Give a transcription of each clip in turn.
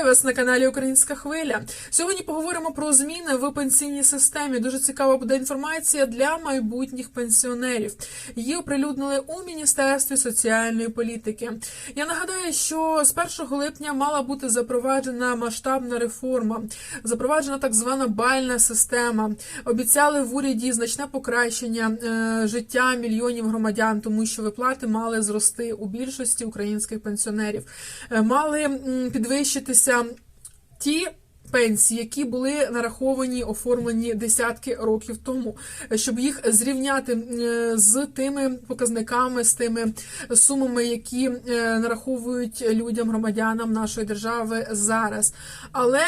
Вітаю вас на каналі Українська Хвиля. Сьогодні поговоримо про зміни в пенсійній системі. Дуже цікава буде інформація для майбутніх пенсіонерів. Її оприлюднили у Міністерстві соціальної політики. Я нагадаю, що з 1 липня мала бути запроваджена масштабна реформа, запроваджена так звана бальна система. Обіцяли в уряді значне покращення е, життя мільйонів громадян, тому що виплати мали зрости у більшості українських пенсіонерів. Е, Мали м, підвищитися ті. Пенсії, які були нараховані, оформлені десятки років тому, щоб їх зрівняти з тими показниками, з тими сумами, які е, нараховують людям, громадянам нашої держави зараз. Але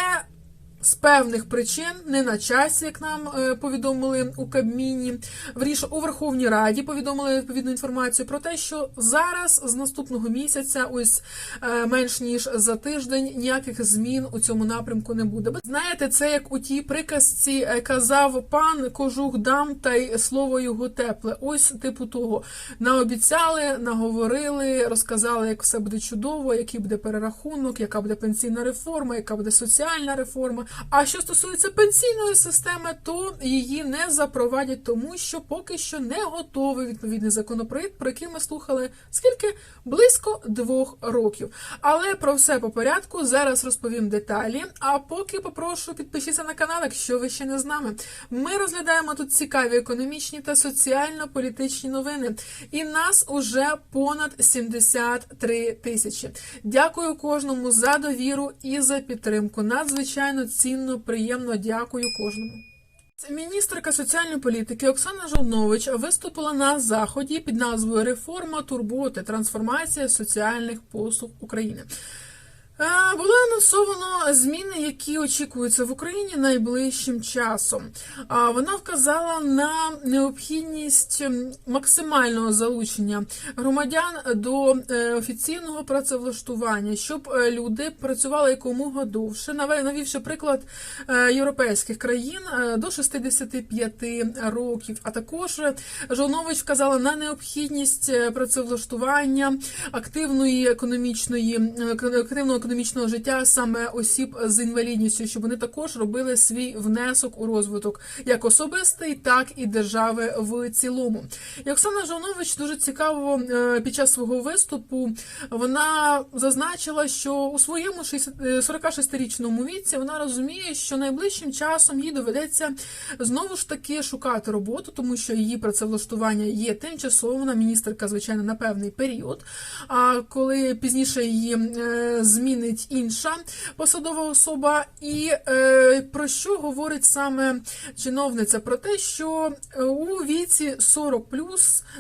з певних причин не на часі, як нам е, повідомили у Кабміні, вріш у Верховній Раді повідомили відповідну інформацію про те, що зараз з наступного місяця, ось е, менш ніж за тиждень, ніяких змін у цьому напрямку не буде. Знаєте, це як у тій приказці е, казав пан кожух дам та й слово його тепле. Ось типу того наобіцяли, наговорили, розказали, як все буде чудово, який буде перерахунок, яка буде пенсійна реформа, яка буде соціальна реформа. А що стосується пенсійної системи, то її не запровадять, тому що поки що не готовий відповідний законопроект, про який ми слухали скільки близько двох років. Але про все по порядку зараз розповім деталі. А поки попрошу підпишіться на канал, якщо ви ще не з нами. Ми розглядаємо тут цікаві економічні та соціально-політичні новини. І нас уже понад 73 тисячі. Дякую кожному за довіру і за підтримку. Надзвичайно цінно, приємно дякую кожному. Міністерка соціальної політики Оксана Жовнович виступила на заході під назвою Реформа турботи, трансформація соціальних послуг України. Е, Було анонсовано зміни, які очікуються в Україні найближчим часом. Вона вказала на необхідність максимального залучення громадян до е, офіційного працевлаштування, щоб е, люди працювали якомога довше, навівши приклад європейських країн до 65 років. А також Жолнович вказала на необхідність працевлаштування активної економічної активного економічного життя саме осіб з інвалідністю, щоб вони також робили свій внесок у розвиток як особистий, так і держави в цілому. І Оксана Жовнович дуже цікаво е, під час свого виступу вона зазначила, що у своєму 60 е, 46-річному віці вона розуміє, що найближчим часом їй доведеться знову ж таки шукати роботу, тому що її працевлаштування є тимчасово. Вона міністерка, звичайно, на певний період. А коли пізніше її е, змінить інша посадова особа, і е, про що говорить саме чиновниця? Про те, що е, у віці 40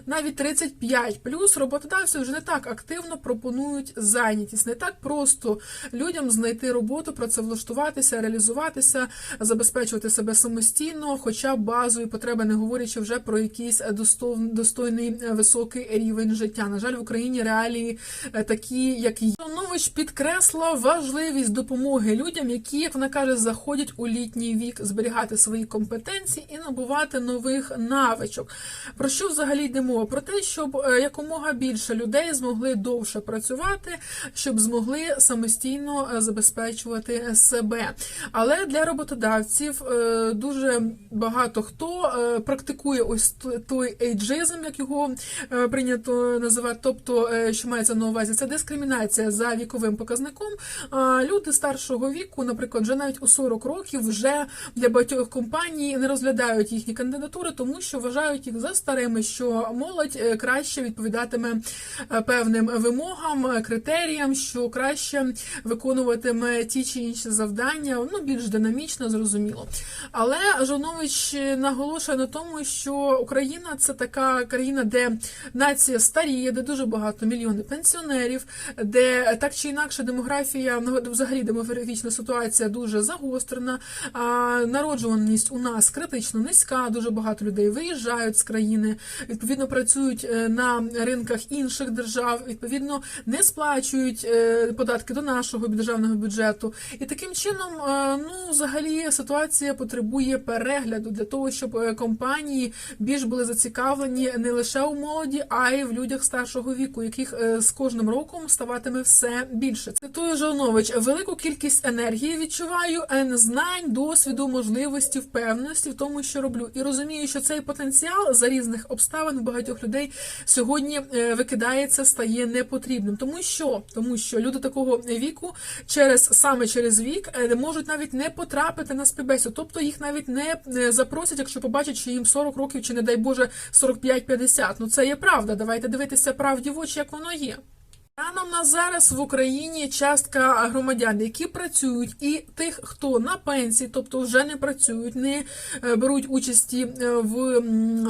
навіть 35 роботодавці вже не так активно пропонують зайнятість, не так просто людям знайти роботу, працевлаштуватися, реалізуватися, забезпечувати себе самостійно, хоча базові потреби, не говорячи вже про якийсь достойний е, високий рівень життя. На жаль, в Україні реалії е, такі, як є. Нович підкресла важливість допомоги людям, які, як вона каже, заходять у літній вік, зберігати свої компетенції і набувати нових навичок. Про що взагалі йде мова? Про те, щоб е, якомога більше людей змогли довше працювати, щоб змогли самостійно е, забезпечувати себе. Але для роботодавців е, дуже багато хто практикує ось той ейджизм, як його прийнято називати, тобто, що мається на увазі, це дискримінація за віковим показником. А Люди старшого віку, наприклад, вже навіть у 40 років вже для багатьох компаній не розглядають їхні кандидатури, тому що вважають їх за старими, що молодь е, краще відповідатиме е, певним вимогам, е, критеріям, що краще виконуватиме ті чи інші завдання, ну більш динамічно, зрозуміло. Але Жонович наголошує на тому, що Україна це така країна, де нація старіє, де дуже багато мільйонів пенсіонерів, де так чи інакше демографія, ну, взагалі демографічна ситуація дуже загострена. Народжуваність у нас критично низька. Дуже багато людей виїжджають з країни, відповідно працюють е, на ринках інших держав, відповідно не сплачують е, податки до нашого державного бюджету. І таким чином, е, ну взагалі, ситуація потребує перегляду для того, щоб компанії більш були зацікавлені не лише у молоді, а й в людях старшого віку, яких з кожним роком ставатиме все більше. Це Цитую Жолнович, велику кількість енергії відчуваю, знань, досвіду, можливості, впевненості в тому, що роблю. І розумію, що цей потенціал за різних обставин багатьох людей сьогодні е, викидається, стає непотрібним. Тому що тому що люди такого віку через саме через вік е, можуть навіть не потрапити на співбесіду, тобто їх навіть не е, запросять, якщо побачать, що їм 40 років чи не дай Боже 45-50. Ну це є правда. Давайте дивитися правді в очі, як воно є. Станом на зараз в Україні частка громадян, які працюють, і тих, хто на пенсії, тобто вже не працюють, не е, беруть участі е, в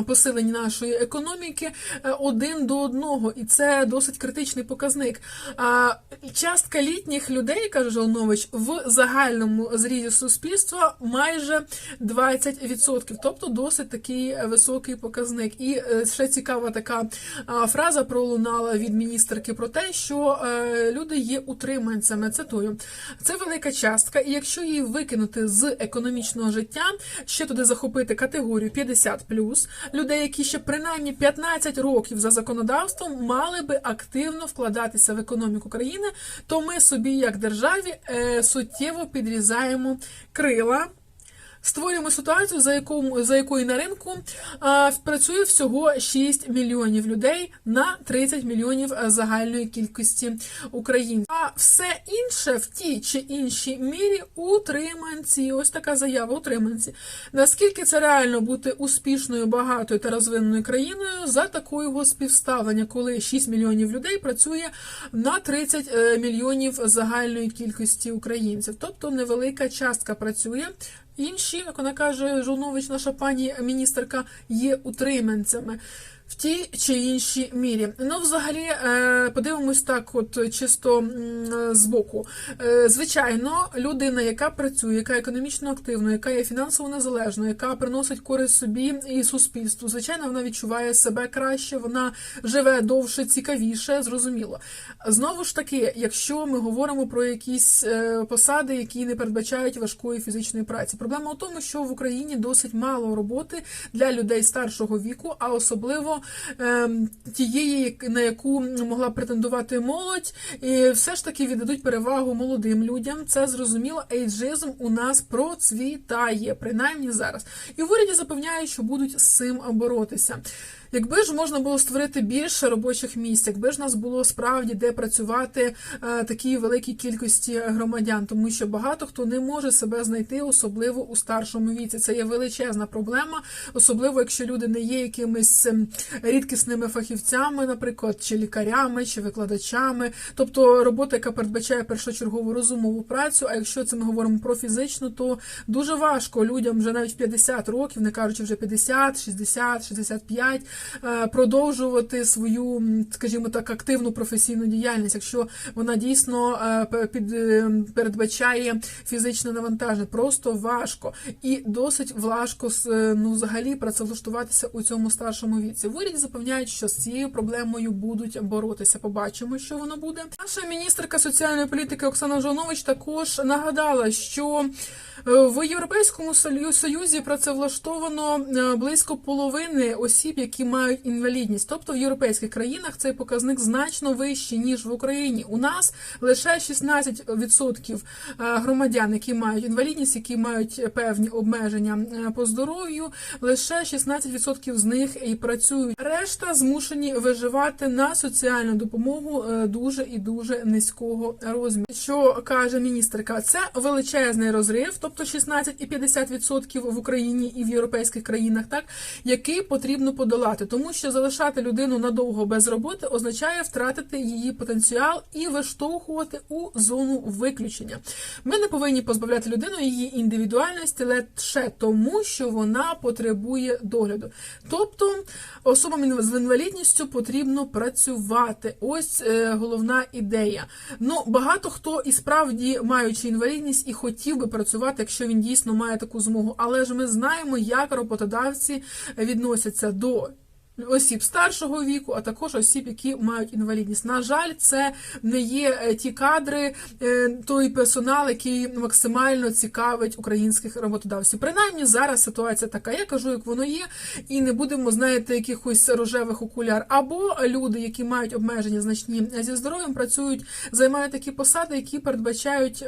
посиленні нашої економіки, е, один до одного, і це досить критичний показник. А частка літніх людей, каже Жолнович, в загальному зрізі суспільства майже 20%, тобто досить такий високий показник. І ще цікава така фраза пролунала від міністерки про те, що е, люди є утриманцями. Цитую, це велика частка, і якщо її викинути з економічного життя, ще туди захопити категорію 50+, людей, які ще принаймні 15 років за законодавством мали би активно вкладатися в економіку країни, то ми собі, як державі, е, суттєво підрізаємо крила. Створюємо ситуацію, за яку, за якою на ринку а, працює всього 6 мільйонів людей на 30 мільйонів загальної кількості українців. А все інше в тій чи іншій мірі утриманці. Ось така заява утриманці. Наскільки це реально бути успішною, багатою та розвиненою країною за такого співставлення, коли 6 мільйонів людей працює на 30 е, мільйонів загальної кількості українців, тобто невелика частка працює. Інші, як вона каже, Жолнович, наша пані міністерка, є утриманцями в тій чи іншій мірі. Ну, взагалі, е, подивимось так, от чисто м, збоку. Е, Звичайно, людина, яка працює, яка економічно активна, яка є фінансово незалежною, яка приносить користь собі і суспільству, звичайно, вона відчуває себе краще, вона живе довше, цікавіше, зрозуміло. Знову ж таки, якщо ми говоримо про якісь е, посади, які не передбачають важкої фізичної праці, проблема у тому, що в Україні досить мало роботи для людей старшого віку, а особливо тієї, на яку могла претендувати молодь, і все ж таки віддадуть перевагу молодим людям. Це зрозуміло. Ейджизм у нас процвітає, принаймні зараз. І в уряді запевняють, що будуть з цим боротися. Якби ж можна було створити більше робочих місць, якби ж нас було справді де працювати е, такій великій кількості громадян, тому що багато хто не може себе знайти, особливо у старшому віці. Це є величезна проблема, особливо якщо люди не є якимись ем, рідкісними фахівцями, наприклад, чи лікарями, чи викладачами, тобто робота, яка передбачає першочергову розумову працю. А якщо це ми говоримо про фізичну, то дуже важко людям вже навіть в 50 років, не кажучи вже 50, 60, 65, е, продовжувати свою, скажімо так, активну професійну діяльність, якщо вона дійсно е, під, е, передбачає фізичне навантаження. Просто важко і досить важко е, ну, взагалі працевлаштуватися у цьому старшому віці. В уряді запевняють, що з цією проблемою будуть боротися. Побачимо, що воно буде. Наша міністерка соціальної політики Оксана Жонович також нагадала, що е, в Європейському Сою- Союзі працевлаштовано е, близько половини осіб, які мають інвалідність. Тобто в європейських країнах цей показник значно вищий ніж в Україні. У нас лише 16% е, громадян, які мають інвалідність, які мають певні обмеження е, по здоров'ю, лише 16% з них і працюють. Решта змушені виживати на соціальну допомогу е, дуже і дуже низького розміру. Що каже міністерка, це величезний розрив, тобто 16 і 50% в Україні і в європейських країнах, так який потрібно подолати, тому що залишати людину надовго без роботи означає втратити її потенціал і виштовхувати у зону виключення. Ми не повинні позбавляти людину її індивідуальності лише тому, що вона потребує догляду. Тобто особам з інвалідністю потрібно працювати. Ось е, головна ідея. Ну багато хто і справді маючи інвалідність і хотів би працювати, якщо він дійсно має таку змогу. Але ж ми знаємо, як роботодавці відносяться до осіб старшого віку, а також осіб, які мають інвалідність. На жаль, це не є е, ті кадри, е, той персонал, який максимально цікавить українських роботодавців. Принаймні зараз ситуація така. Я кажу, як воно є, і не будемо знаєте, якихось рожевих окуляр. Або люди, які мають обмеження значні зі здоров'ям, працюють, займають такі посади, які передбачають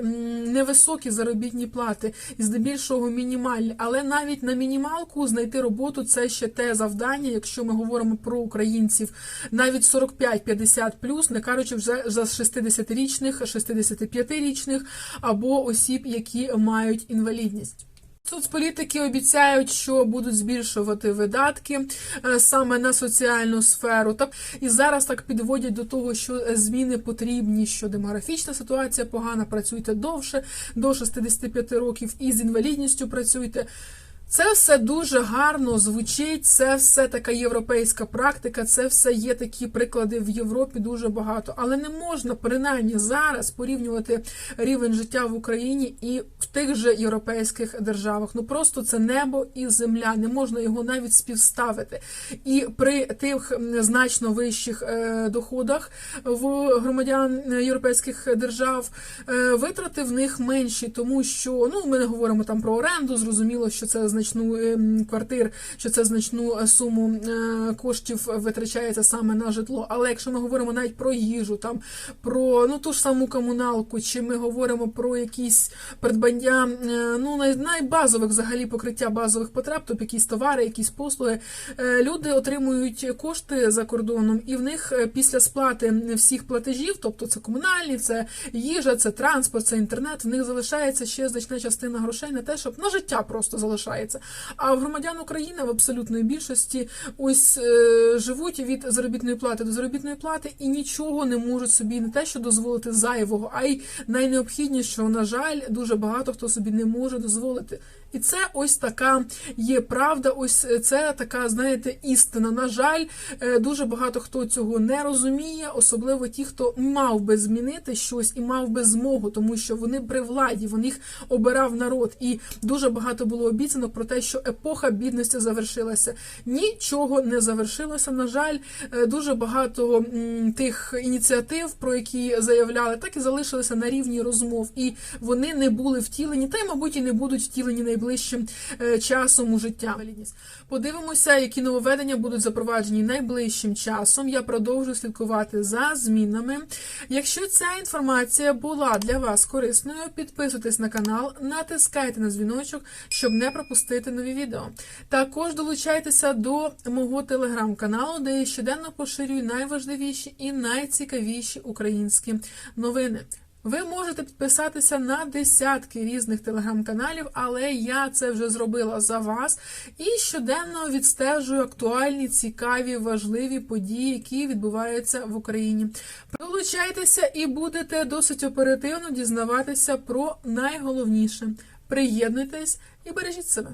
невисокі заробітні плати і здебільшого мінімальні. Але навіть на мінімалку знайти роботу це ще те завдання, якщо ми говоримо про українців навіть 45-50 плюс, не кажучи вже за 60-річних, 65-річних або осіб, які мають інвалідність. Соцполітики обіцяють, що будуть збільшувати видатки е, саме на соціальну сферу. Так і зараз так підводять до того, що зміни потрібні, що демографічна ситуація погана. Працюйте довше до 65 років і з інвалідністю працюйте. Це все дуже гарно звучить, це все така європейська практика, це все є такі приклади в Європі дуже багато. Але не можна принаймні зараз порівнювати рівень життя в Україні і в тих же європейських державах. Ну просто це небо і земля. Не можна його навіть співставити. І при тих значно вищих е, доходах в громадян е, європейських держав е, витрати в них менші, тому що ну ми не говоримо там про оренду. Зрозуміло, що це значну ем, квартир, що це значну е, суму е, коштів витрачається саме на житло. Але якщо ми говоримо навіть про їжу, там про ну ту ж саму комуналку, чи ми говоримо про якісь придбання е, ну най, найбазових взагалі покриття базових потреб, тобто якісь товари, якісь послуги, люди отримують кошти за кордоном, і в них після сплати всіх платежів, тобто це комунальні, це їжа, це транспорт, це інтернет. В них залишається ще значна частина грошей на те, щоб на життя просто залишається. А в громадян України в абсолютної більшості ось е, живуть від заробітної плати до заробітної плати і нічого не можуть собі не те, що дозволити зайвого, а й найнеобхіднішого, на жаль, дуже багато хто собі не може дозволити. І це ось така є правда. Ось це така, знаєте, істина. На жаль, е, дуже багато хто цього не розуміє, особливо ті, хто мав би змінити щось і мав би змогу, тому що вони при владі, вони їх обирав народ. І дуже багато було обіцянок про те, що епоха бідності завершилася. Нічого не завершилося. На жаль, е, дуже багато тих ініціатив, про які заявляли, так і залишилися на рівні розмов, і вони не були втілені, та й, мабуть, і не будуть втілені найближчим е, часом у життя. Подивимося, які нововведення будуть запроваджені найближчим часом. Я продовжу слідкувати за змінами. Якщо ця інформація була для вас корисною, підписуйтесь на канал, натискайте на дзвіночок, щоб не пропустити нові відео. Також долучайтеся до мого телеграм-каналу, де я щоденно поширюю найважливіші і найцікавіші українські новини. Ви можете підписатися на десятки різних телеграм-каналів, але я це вже зробила за вас і щоденно відстежую актуальні, цікаві, важливі події, які відбуваються в Україні. Долучайтеся і будете досить оперативно дізнаватися про найголовніше. Приєднуйтесь і бережіть себе.